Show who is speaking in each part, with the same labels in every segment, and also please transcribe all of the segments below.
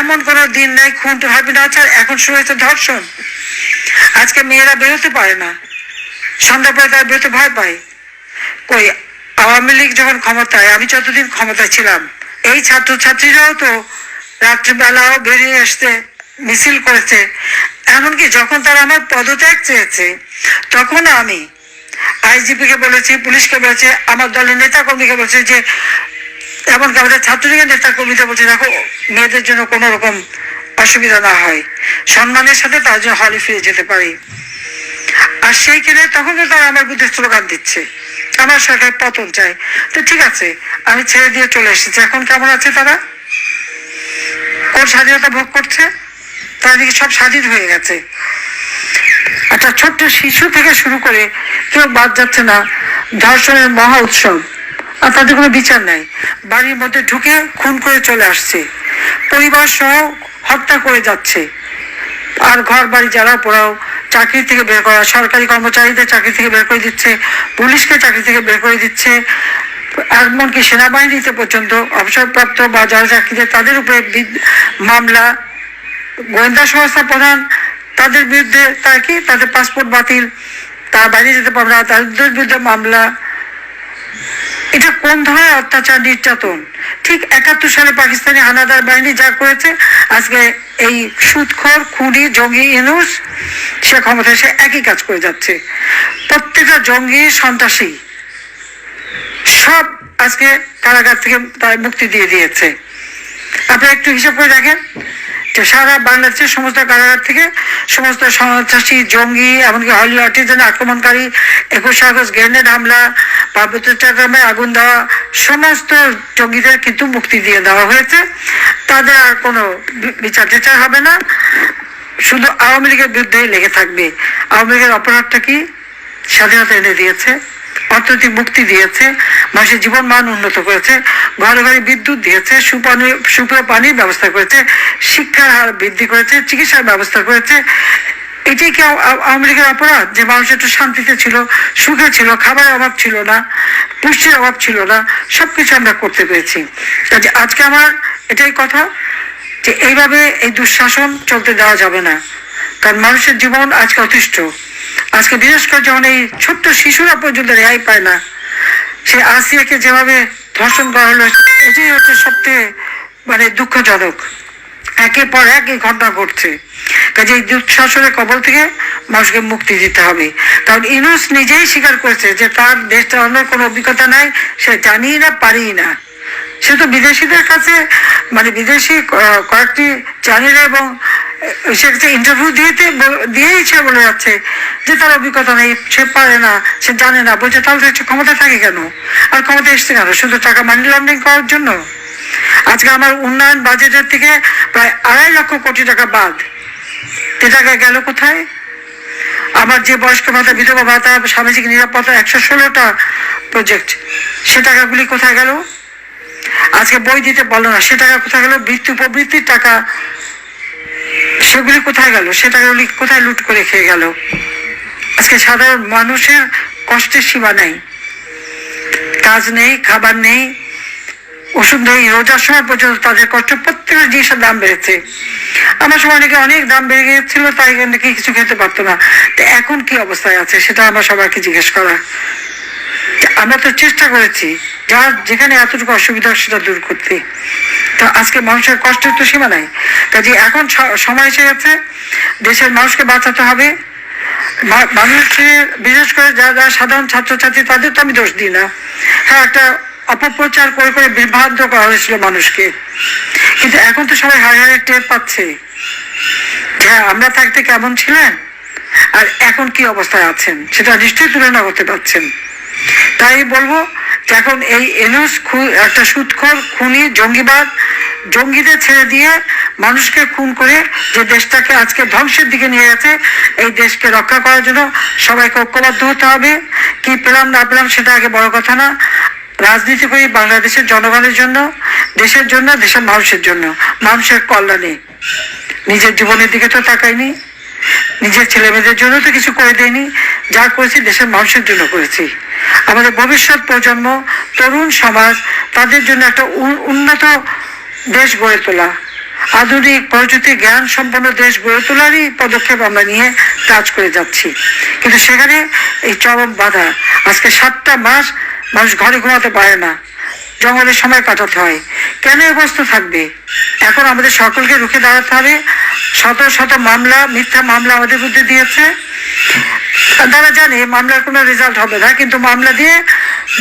Speaker 1: এমন কোনো দিন নাই খুন তো হবে না আচ্ছা এখন শুরু হয়েছে ধর্ষণ। আজকে মেয়েরা বেরোতে পারে না। সন্ধ্যা পরে তারা বেরোতে ভয় পায়। কই, আওয়ামী লীগ যখন ক্ষমতায়, আমি যতদিন ক্ষমতায় ছিলাম, এই ছাত্র ছাত্রীরাও তো রাত্রিবেলাও বেরিয়ে আসতে, মিছিল করেছে। এমনকি যখন তারা আমার পদত্যাগ চেয়েছে তখন আমি আইজিপি কে বলেছি, পুলিশকে বলেছে, আমার দলের নেতা কর্মীকে বলেছে যে এমনকি আমাদের ছাত্রলীগের নেতা কর্মীদের বলছে দেখো, মেয়েদের জন্য কোনো রকম অসুবিধা না হয়। সম্মানের সাথে তার জন্য হলে ফিরে যেতে পারি। আর সেই ক্ষেত্রে তখন তো তারা আমার বিরুদ্ধে স্লোগান দিচ্ছে। আমার সরকার পতন চাই তো ঠিক আছে, আমি ছেড়ে দিয়ে চলে এসেছি। এখন কেমন আছে তারা? কোন স্বাধীনতা ভোগ করছে? তারা দিকে সব স্বাধীন হয়ে গেছে। একটা ছোট্ট শিশু থেকে শুরু করে কেউ বাদ যাচ্ছে না। ধর্ষণের মহা উৎসব। আর তাদের কোনো বিচার নাই। বাড়ির মধ্যে ঢুকে খুন করে চলে আসছে। পরিবার সহ হত্যা করে যাচ্ছে। আর ঘর বাড়ি যারা পড়াও চাকরি থেকে বের করা, সরকারি কর্মচারীদের চাকরি থেকে বের করে দিচ্ছে, পুলিশকে চাকরি থেকে বের করে দিচ্ছে, এমনকি সেনাবাহিনীতে পর্যন্ত অবসরপ্রাপ্ত বা যারা চাকরিতে তাদের উপরে মামলা, গোয়েন্দা সংস্থা প্রধান, তাদের বিরুদ্ধে তার কি তাদের পাসপোর্ট বাতিল, তার বাইরে যেতে পারবে না, তাদের বিরুদ্ধে মামলা এটা কোন ধরনের অত্যাচার নির্যাতন? ঠিক একাত্তর সালে পাকিস্তানি হানাদার বাহিনী যা করেছে, আজকে এই সুদখোর খুনি, জঙ্গি, ইনুস, সে ক্ষমতায় সে একই কাজ করে যাচ্ছে। প্রত্যেকটা জঙ্গি সন্ত্রাসী, সব আজকে কারাগার থেকে তার মুক্তি দিয়ে দিয়েছে। আপনারা একটু হিসাব করে দেখেন। যে সারা বাংলাদেশের সমস্ত কারাগার থেকে সমস্ত সন্ত্রাসী, জঙ্গি, এমনকি হলি আর্টিজান আক্রমণকারী, একুশে আগস্ট গ্রেনেড হামলা পার্বত্য চট্টগ্রামে আগুন দেওয়া, সমস্ত জঙ্গিদের কিন্তু মুক্তি দিয়ে দেওয়া হয়েছে। তাদের আর কোনো বি- বিচার টিচার হবে না। শুধু আওয়ামী লীগের বিরুদ্ধেই লেগে থাকবে। আওয়ামী লীগের অপরাধটা কি? স্বাধীনতা এনে দিয়েছে। অর্থনৈতিক মুক্তি দিয়েছে, মানুষের জীবন মান উন্নত করেছে, ঘরে ঘরে বিদ্যুৎ দিয়েছে, সুপানি, সুপেয় পানির ব্যবস্থা করেছে, শিক্ষার হার বৃদ্ধি করেছে, চিকিৎসার ব্যবস্থা করেছে। এটাই কি লীগের অপরাধ? যে মানুষ একটু শান্তিতে ছিল, সুখে ছিল, খাবারের অভাব ছিল না, পুষ্টির অভাব ছিল না, সবকিছু আমরা করতে পেরেছি। আজকে আমার এটাই কথা, যে এইভাবে এই দুঃশাসন চলতে দেওয়া যাবে না। কারণ মানুষের জীবন আজকে অতিষ্ঠ। আজকে বিশেষ করে যখন এই ছোট্ট শিশুরা পর্যন্ত রেহাই পায় না সে আসিয়াকে যেভাবে ধর্ষণ করা হলো, এটাই হচ্ছে সবচেয়ে মানে দুঃখজনক। একের পর এক এই ঘটনা ঘটছে। কাজে এই দুঃশাসনের কবল থেকে মানুষকে মুক্তি দিতে হবে। কারণ ইনুস নিজেই স্বীকার করেছে যে তার দেশ চালানোর কোনো অভিজ্ঞতা নাই, সে জানি না পারি না। সে তো বিদেশিদের কাছে মানে বিদেশি কয়েকটি চ্যানেল এবং আহ, সে কাছে ইন্টারভিউ দিয়েতে দিয়েই সে বলে যাচ্ছে যে তার অভিজ্ঞতা নেই সে পারে না সে জানে না। বলছে তাহলে সে ক্ষমতা থাকে কেন? আর ক্ষমতা এসছে কেন? শুধু টাকা মানি লন্ডারিং করার জন্য? আজকে আমার উন্নয়ন বাজেটের থেকে প্রায় আড়াই লক্ষ কোটি টাকা বাদ। তে টাকা গেল কোথায়? আমার যে বয়স্ক ভাতা বিধবা ভাতা সামাজিক নিরাপত্তা একশো ষোলোটা প্রজেক্ট সে টাকাগুলি কোথায় গেল? আজকে বই দিতে বলো না, সে টাকা কোথায় গেল? বৃত্তি উপবৃত্তির টাকা। সেগুলি কোথায় গেল? সে টাকাগুলি কোথায় লুট করে খেয়ে গেল? আজকে সাধারণ মানুষের কষ্টের সীমা নাই। কাজ নেই, খাবার নেই, ওষুধ নেই, রোজার সময় পর্যন্ত তাদের কষ্ট প্রত্যেকের জিনিসের দাম বেড়েছে। আমার সময় অনেকে অনেক দাম বেড়ে গিয়েছিল, তাই নাকি কিছু খেতে পারতো না। তো এখন কি অবস্থায় আছে, সেটা আমার সবাইকে জিজ্ঞেস করা। আমরা তো চেষ্টা করেছি। যার যেখানে এতটুকু অসুবিধা সেটা দূর করতে। তো আজকে মানুষের কষ্টের তো সীমা নাই। কাজে এখন সময় এসে গেছে, দেশের মানুষকে বাঁচাতে হবে। মানুষের বিশেষ করে যারা যারা সাধারণ ছাত্রছাত্রী, তাদের তো আমি দোষ দিই না। হ্যাঁ একটা অপপ্রচার করে করে বিভ্রান্ত করা হয়েছিল মানুষকে। কিন্তু এখন তো সবাই হারে হারে টের পাচ্ছে। হ্যাঁ আমরা থাকতে কেমন ছিলেন? আর এখন কি অবস্থায় আছেন? সেটা নিশ্চয়ই তুলনা করতে পারছেন। তাই বলব এখন এই এনুস খু- একটা সুৎখর খুনি, জঙ্গিবাদ, জঙ্গিদের ছেড়ে দিয়ে মানুষকে খুন করে যে দেশটাকে আজকে ধ্বংসের দিকে নিয়ে গেছে, এই দেশকে রক্ষা করার জন্য সবাইকে ঐক্যবদ্ধ হতে হবে। কি পেলাম, না পেলাম সেটা আগে বড় কথা না। রাজনীতি করি বাংলাদেশের জনগণের জন্য, দেশের জন্য, দেশের মানুষের জন্য, মানুষের কল্যাণে। নিজের জীবনের দিকে তো তাকাইনি। নিজের ছেলে মেয়েদের জন্য তো কিছু করে দেয়নি। যা করেছি দেশের মানুষের জন্য করেছি। আমাদের ভবিষ্যৎ প্রজন্ম, তরুণ সমাজ, তাদের জন্য একটা উন্নত দেশ গড়ে তোলা। আধুনিক প্রযুক্তি, জ্ঞান সম্পন্ন দেশ গড়ে তোলারই পদক্ষেপ আমরা নিয়ে কাজ করে যাচ্ছি। কিন্তু সেখানে এই চরম বাধা। আজকে সাতটা মাস মানুষ ঘরে ঘুমাতে পারে না। জঙ্গলের সময় কাটাতে হয়। কেন অবস্থা থাকবে? এখন আমাদের সকলকে রুখে দাঁড়াতে হবে। শত শত মামলা, মিথ্যা মামলা আমাদের বিরুদ্ধে দিয়েছে। তারা জানে মামলার কোনো রেজাল্ট হবে না, কিন্তু মামলা দিয়ে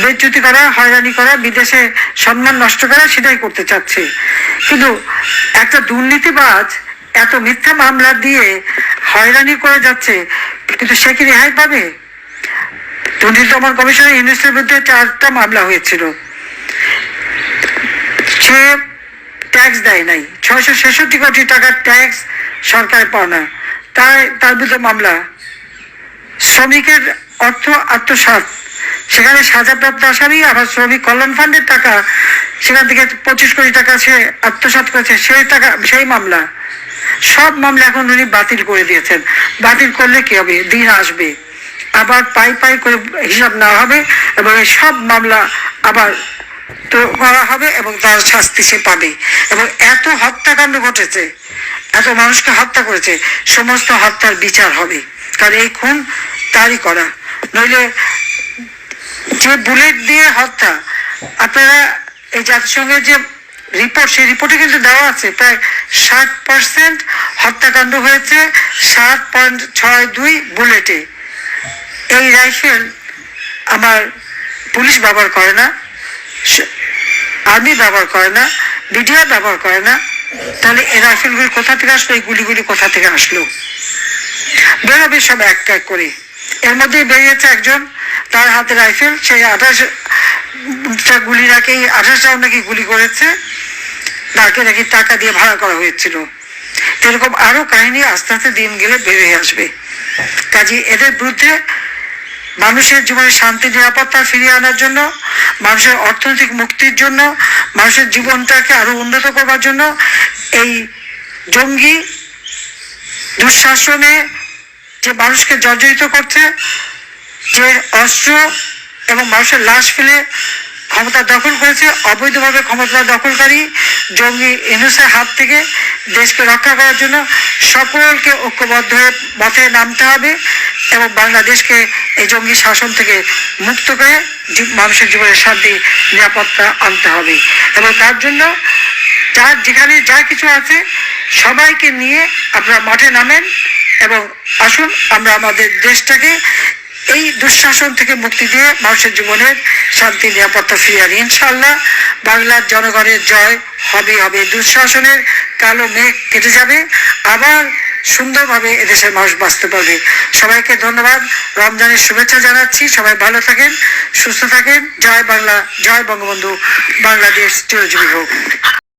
Speaker 1: বেচ্যুতি করা, হয়রানি করা, বিদেশে সম্মান নষ্ট করা সেটাই করতে চাচ্ছে। কিন্তু একটা দুর্নীতিবাজ এত মিথ্যা মামলা দিয়ে হয়রানি করে যাচ্ছে, কিন্তু সে কি রেহাই পাবে? দুর্নীতি দমন কমিশনের ইউনিসের বিরুদ্ধে চারটা মামলা হয়েছিল। সে ট্যাক্স দেয় নাই। ছয়শো ছেষট্টি কোটি টাকার ট্যাক্স সরকার পায় না। তাই তার বিরুদ্ধে মামলা। শ্রমিকের অর্থ আত্মসাৎ। সেখানে সাজাপ্রাপ্ত আসামি আবার শ্রমিক কল্যাণ ফান্ডের টাকা, সেখান থেকে পঁচিশ কোটি টাকা সে আত্মসাৎ করেছে, সেই টাকা, সেই মামলা। সব মামলা এখন উনি বাতিল করে দিয়েছেন। বাতিল করলে কি হবে? দিন আসবে। আবার পাই পাই করে হিসাব নেওয়া হবে এবং সব মামলা আবার করা হবে এবং তার শাস্তি সে পাবে। এবং এত হত্যাকাণ্ড ঘটেছে, এত মানুষকে হত্যা করেছে, সমস্ত হত্যার বিচার হবে। কারণ এই খুন তারই করা। নইলে যে বুলেট দিয়ে হত্যা। আপনারা এই জাতিসংঘের যে রিপোর্ট, সেই রিপোর্টে কিন্তু দেওয়া আছে, প্রায় ষাট পার্সেন্ট হত্যাকাণ্ড হয়েছে সাত পয়েন্ট ছয় দুই বুলেটে। এই রাইফেল আমার পুলিশ ব্যবহার করে না। আর্মি ব্যবহার করে না বিডিআর ব্যবহার করে না, তাহলে এই রাইফেলগুলি কোথা থেকে আসলো? এই গুলিগুলি কোথা থেকে আসলো? বেরোবে সব এক এক করে। এর মধ্যে বেরিয়েছে একজন, তার হাতে রাইফেল, সেই আঠাশ গুলি নাকি, আঠাশ রাউন্ড নাকি গুলি করেছে, তাকে নাকি টাকা দিয়ে ভাড়া করা হয়েছিল। এরকম আরও কাহিনী আস্তে আস্তে দিন গেলে বেরিয়ে আসবে। কাজে এদের বিরুদ্ধে মানুষের জীবনে শান্তি, নিরাপত্তা ফিরিয়ে আনার জন্য, মানুষের অর্থনৈতিক মুক্তির জন্য, মানুষের জীবনটাকে আরও উন্নত করবার জন্য এই জঙ্গি দুঃশাসনে যে মানুষকে জর্জরিত করছে, যে অস্ত্র এবং মানুষের লাশ ফেলে ক্ষমতা দখল করেছে, অবৈধভাবে ক্ষমতা দখলকারী জঙ্গি ইনুসের হাত থেকে দেশকে রক্ষা করার জন্য সকলকে ঐক্যবদ্ধ হয়ে পথে নামতে হবে। এবং বাংলাদেশকে এই জঙ্গি শাসন থেকে মুক্ত করে মানুষের জীবনে শান্তি, নিরাপত্তা আনতে হবে। এবং তার জন্য যার যেখানে যা কিছু আছে সবাইকে নিয়ে আপনারা মাঠে নামেন এবং আসুন আমরা আমাদের দেশটাকে এই দুঃশাসন থেকে মুক্তি দিয়ে মানুষের জীবনের শান্তি, নিরাপত্তা ফিরিয়ে আনি। ইনশাল্লাহ বাংলার জনগণের জয় হবে হবে। দুঃশাসনের কালো মেঘ কেটে যাবে। আবার সুন্দরভাবে এদেশের মানুষ বাঁচতে পারবে। সবাইকে ধন্যবাদ। রমজানের শুভেচ্ছা জানাচ্ছি। সবাই ভালো থাকেন, সুস্থ থাকেন। জয় বাংলা, জয় বঙ্গবন্ধু, বাংলাদেশ চিরজীবী হোক।